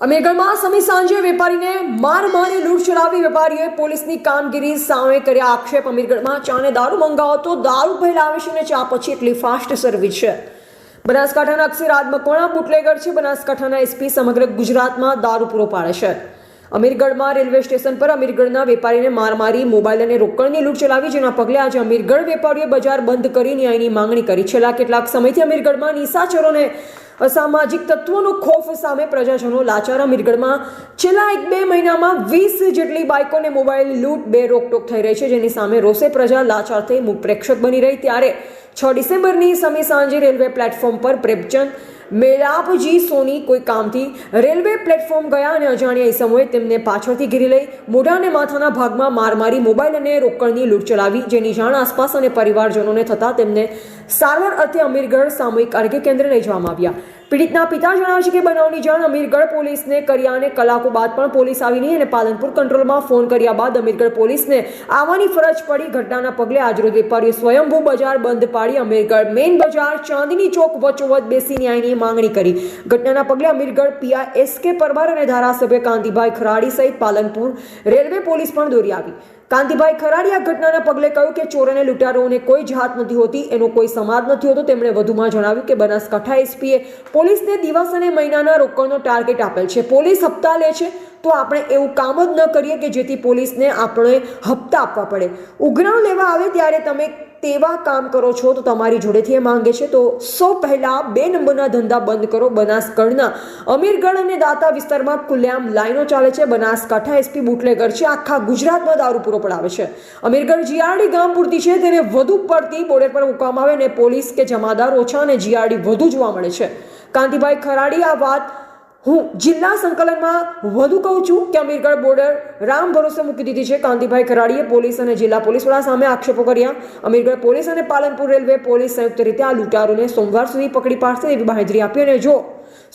અમીરગઢમાં સમી સાંજે વેપારીને માર મારે લૂંટ ચલાવી વેપારીએ પોલીસની કામગીરી સામે કર્યા આક્ષેપ. અમીરગઢમાં ચાને દારૂ મંગાવો તો દારૂ પહેલા આવે છે અને ચા પછી એટલી ફાસ્ટ સર્વિસ છે. બનાસકાંઠાના અક્ષરાજ મકવાણા બુટલેગર છે. બનાસકાંઠાના એસપી સમગ્ર ગુજરાતમાં દારૂ પૂરો પાડે છે. અમીરગઢમાં રેલવે સ્ટેશન પર અમીરગઢના વેપારીને માર મારી, મોબાઈલ અને રોકડની લૂંટ ચલાવી, જેના પગલે આજે અમીરગઢ વેપારીએ બજાર બંધ કરી ન્યાયની માંગણી કરી. છેલ્લા કેટલાક સમયથી અમીરગઢમાં નિશાચરોને અસામાજિક તત્વોનો ખોફ સામે પ્રજાજનો લાચાર અમીરગઢમાં છેલ્લા એક બે મહિનામાં વીસ જેટલી બાઇકોને મોબાઈલ લૂંટ બે રોકટોક થઈ રહી છે. જેની સામે રોષે પ્રજા લાચાર થઈ પ્રેક્ષક બની રહી. ત્યારે છ ડિસેમ્બરની સમય સાંજે રેલવે પ્લેટફોર્મ પર પ્રેમચંદ મેલાપજી સોની કોઈ કામથી રેલવે પ્લેટફોર્મ ગયા અને અજાણ્યા સમયે તેમને પાછળથી ઘેરી લઈ મોઢા અને માથાના ભાગમાં માર મારી મોબાઈલ અને રોકડની લૂંટ ચલાવી. જેની જાણ આસપાસ અને પરિવારજનોને થતાં તેમને સારવાર અર્થે અમીરગઢ સામૂહિક આરોગ્ય કેન્દ્ર લઈ જવામાં આવ્યા. પીડિતના પિતા જણાવે છે કે બનાવની જાણ અમીરગઢ પોલીસને કર્યા અને કલાકો બાદ પણ પોલીસ આવી નહીં અને પાલનપુર કંટ્રોલમાં ફોન કર્યા બાદ અમીરગઢ પોલીસને આવવાની ફરજ પડી. ઘટનાના પગલે આજરોજ વેપારીઓ સ્વયંભૂ બજાર બંધ પાડી અમીરગઢ મેઇન બજાર ચાંદની ચોક વચોવચ બેસી ન્યાયની માંગણી કરી. ઘટનાના પગલે અમીરગઢ પીઆઈ એસ કે પરમાર અને ધારાસભ્ય કાંતિભાઈ ખરાડી સહિત પાલનપુર રેલવે પોલીસ પણ દોરી આવી. કાંતિભાઈ ખરાડી આ ઘટનાના પગલે કહ્યું કે ચોર અને લૂંટારોને કોઈ જાત નથી હોતી, એનો કોઈ સમાજ નથી હોતો, તેમણે વધુમાં જણાવ્યું કે બનાસકાંઠા એસપીએ પોલીસને દિવસ અને મહિનાના રોકડનો ટાર્ગેટ આપેલ છે. પોલીસ હપ્તા લે છે, તો આપણે એવું કામ જ ન કરીએ કે જેથી પોલીસને આપણે હપ્તા આપવા પડે. ઉઘરાણ લેવા આવે ત્યારે તમે તેવા કામ કરો છો તો તમારી જોડેથી એ માંગે છે. તો સૌ પહેલા બે નંબરના ધંધા બંધ કરો. બનાસગઢના અમીરગઢ અને દાતા વિસ્તારમાં ખુલ્લેઆમ લાઈનો ચાલે છે. બનાસકાંઠા એસપી બુટલેગર છે. આખા ગુજરાતમાં દારૂ પૂરો પડાવે છે. અમીરગઢ જીઆરડી ગામ પૂરતી છે. તેને વધુ પડતી બોર્ડર પર મૂકવામાં આવે અને પોલીસ કે જમાદાર ઓછા અને જીઆરડી વધુ જોવા મળે છે. કાંતિભાઈ ખરાડી, આ વાત હું જિલ્લા સંકલનમાં વધુ કહું છું કે અમીરગઢ બોર્ડર રામ ભરોસે મૂકી દીધી છે. કાંતિભાઈ ખરાડીએ પોલીસ અને જિલ્લા પોલીસ વડા સામે આક્ષેપો કર્યા. અમીરગઢ પોલીસ અને પાલનપુર રેલવે પોલીસ સંયુક્ત રીતે આ લૂંટારોને સોમવાર સુધી પકડી પાડશે એવી બાહેધરી આપી અને જો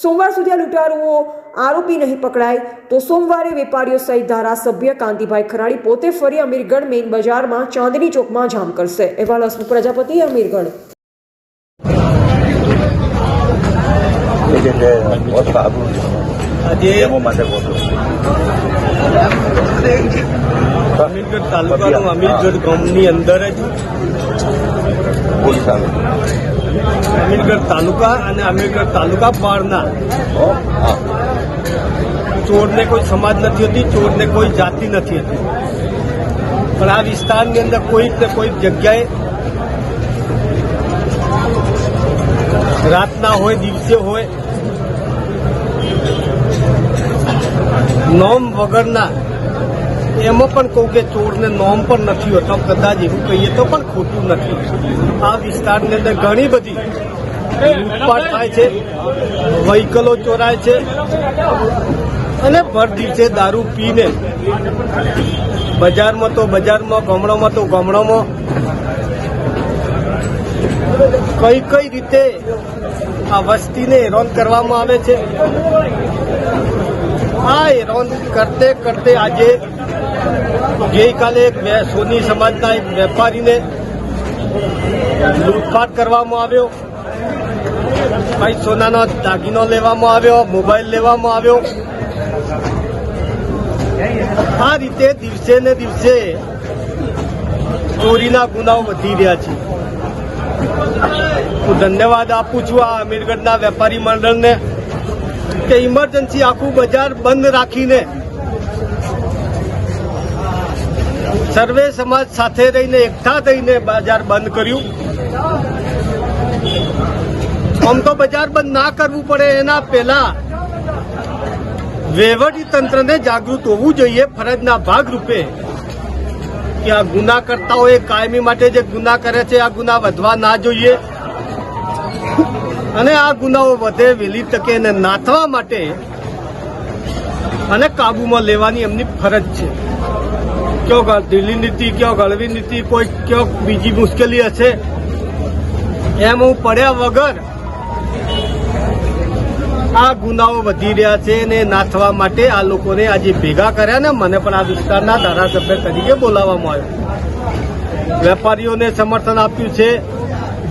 સોમવાર સુધી આ લૂંટારુઓ આરોપી નહીં પકડાય, તો સોમવારે વેપારીઓ સહિત ધારાસભ્ય કાંતિભાઈ ખરાડી પોતે ફરી અમીરગઢ મેઇન બજારમાં ચાંદની ચોકમાં જામ કરશે. અહેવાલ હસમુખ પ્રજાપતિ, અમીરગઢ. જે છે બહુ સારું માટે અમીરગઢ તાલુકાનું અમીરગઢ ગામની અંદર જ અમીરગઢ તાલુકા અને અમીરગઢ તાલુકા બહારના ચોરને કોઈ સમાજ નથી હોતી ચોરને કોઈ જાતિ નથી હોતી પણ આ વિસ્તારની અંદર કોઈક ને કોઈક જગ્યાએ રાતના હોય દિવસે હોય નોમ વગરના, એમાં પણ કહું કે ચોરને નોમ પણ નથી હોતો, કદાચ એવું કહીએ તો પણ ખોટું નથી. આ વિસ્તારની અંદર ઘણી બધી લૂંટપાટ થાય છે, વ્હીકલો ચોરાય છે, અને ભર દિવસે દારૂ પીને. બજારમાં તો બજારમાં, ગામડામાં તો ગામડામાં. કઈ કઈ રીતે આ વસ્તીને હેરાન કરવામાં આવે છે? આ હેરાન કરતે કરતે આજે ગઈકાલે એક સોની સમાજના એક વેપારીને લૂંટફાટ કરવામાં આવ્યો. ભાઈ, સોનાનો દાગીનો લેવામાં આવ્યો, મોબાઈલ લેવામાં આવ્યો. આ રીતે દિવસે ને દિવસે ચોરીના ગુનાઓ વધી રહ્યા છે. હું ધન્યવાદ આપું છું આ અમીરગઢના વેપારી મંડળને. કે ઇમરજન્સી આખું બજાર બંધ રાખીને સર્વે સમાજ સાથે રહીને, એકઠા થઈને બજાર બંધ કર્યું. આમ તો બજાર બંધ ના કરવું પડે, એના પહેલા વહીવટી તંત્રને જાગૃત હોવું જોઈએ, ફરજના ભાગરૂપે. કે આ ગુના એ કાયમી માટે જે ગુના કરે છે, આ ગુના વધવા ના જોઈએ. અને આ ગુનાઓ વધે વહેલી તકે એને નાથવા માટે અને કાબુમાં લેવાની એમની ફરજ છે. કયો દિલ્હી નીતિ કયો ગળવી નીતિ, કોઈ કયો બીજી મુશ્કેલી હશે, એમ હું પડ્યા વગર આ ગુનાઓ વધી રહ્યા છે અને નાથવા માટે આ લોકોને આજે ભેગા કર્યા ને મને પણ આ વિસ્તારના ધારાસભ્ય તરીકે બોલાવવામાં આવ્યો. વેપારીઓને સમર્થન આપ્યું છે.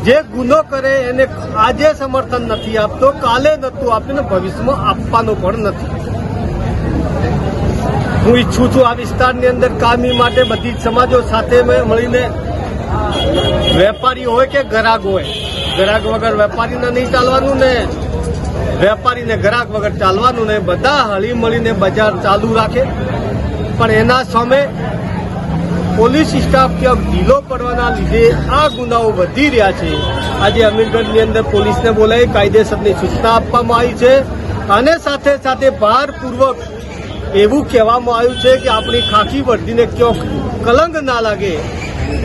જે ગુનો કરે એને આજે સમર્થન નથી આપતો, કાલે નતું આપ્યું ને ભવિષ્યમાં આપવાનું પણ નથી. હું ઈચ્છું છું આ વિસ્તારની અંદર કામી માટે બધી સમાજો સાથે મળીને વેપારી હોય કે ગ્રાહક હોય. ગ્રાહક વગર વેપારીને નહીં ચાલવાનું ને વેપારીને ગ્રાહક વગર ચાલવાનું ને બધા હળી મળીને બજાર ચાલુ રાખે. પણ એના સામે પોલીસ સ્ટાફ ત્યાં ઢીલો પડવાના લીધે આ ગુનાઓ વધી રહ્યા છે. આજે અમીરગઢની અંદર પોલીસને બોલાવી કાયદેસરની સૂચના આપવામાં આવી છે. અને સાથે સાથે ભારપૂર્વક એવું કહેવામાં આવ્યું છે કે આપણી ખાખી વર્દીને ક્યાંક કલંક ના લાગે,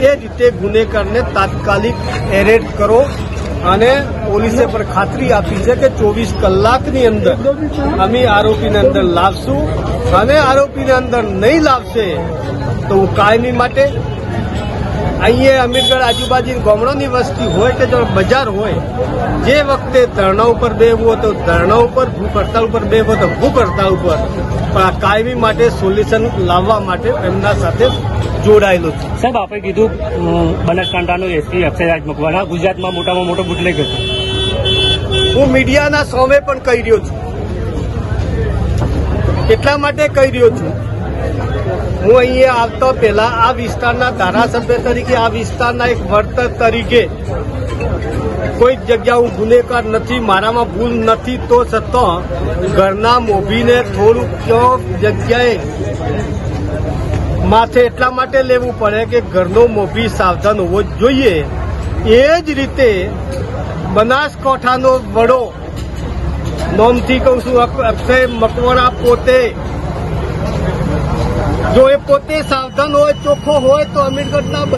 એ રીતે ગુનેગારને તાત્કાલિક એરેસ્ટ કરો. અને પોલીસે પણ ખાતરી આપી છે કે ચોવીસ કલાકની અંદર અમે આરોપીને અંદર લાવશું. અને આરોપીને અંદર નહીં લાવશે તો હું કાયમી માટે અહીંયા અમીરગઢ આજુબાજુ ગામડાની વસ્તી હોય કે જો બજાર હોય જે વખતે ધરણા ઉપર બેવું હોય તો ધરણા ઉપર ભૂખ હડતાલ ઉપર બેવું તો ભૂખ હડતાલ ઉપર. પણ આ કાયમી માટે સોલ્યુશન લાવવા માટે એમના સાથે જોડાયેલું છે. સાહેબ આપણે કીધું બનાસકાંઠાનો એસપી અક્ષયરાજ મકવાણા ગુજરાતમાં મોટામાં મોટો બુટલે ગયો હું મીડિયાના સોમે પણ કહી રહ્યો છું. એટલા માટે કહી રહ્યો છું. હું અહીંયા આવતો પહેલા આ વિસ્તારના ધારાસભ્ય તરીકે, આ વિસ્તારના એક વર્તક તરીકે કોઈ જગ્યા હું ગુનેગાર નથી, મારામાં ભૂલ નથી, તો છતાં ઘરના મોભીને થોડુંક જગ્યાએ માથે એટલા માટે લેવું પડે કે ઘરનો મોભી સાવધાન હોવો જોઈએ. એ જ રીતે બનાસકાંઠાનો વડો નોમથી કહું છું અક- અક્ષય મકવાણા પોતે. જો એ પોતે સાવધાન હોય, ચોખ્ખો હોય, તો અમીરગઢના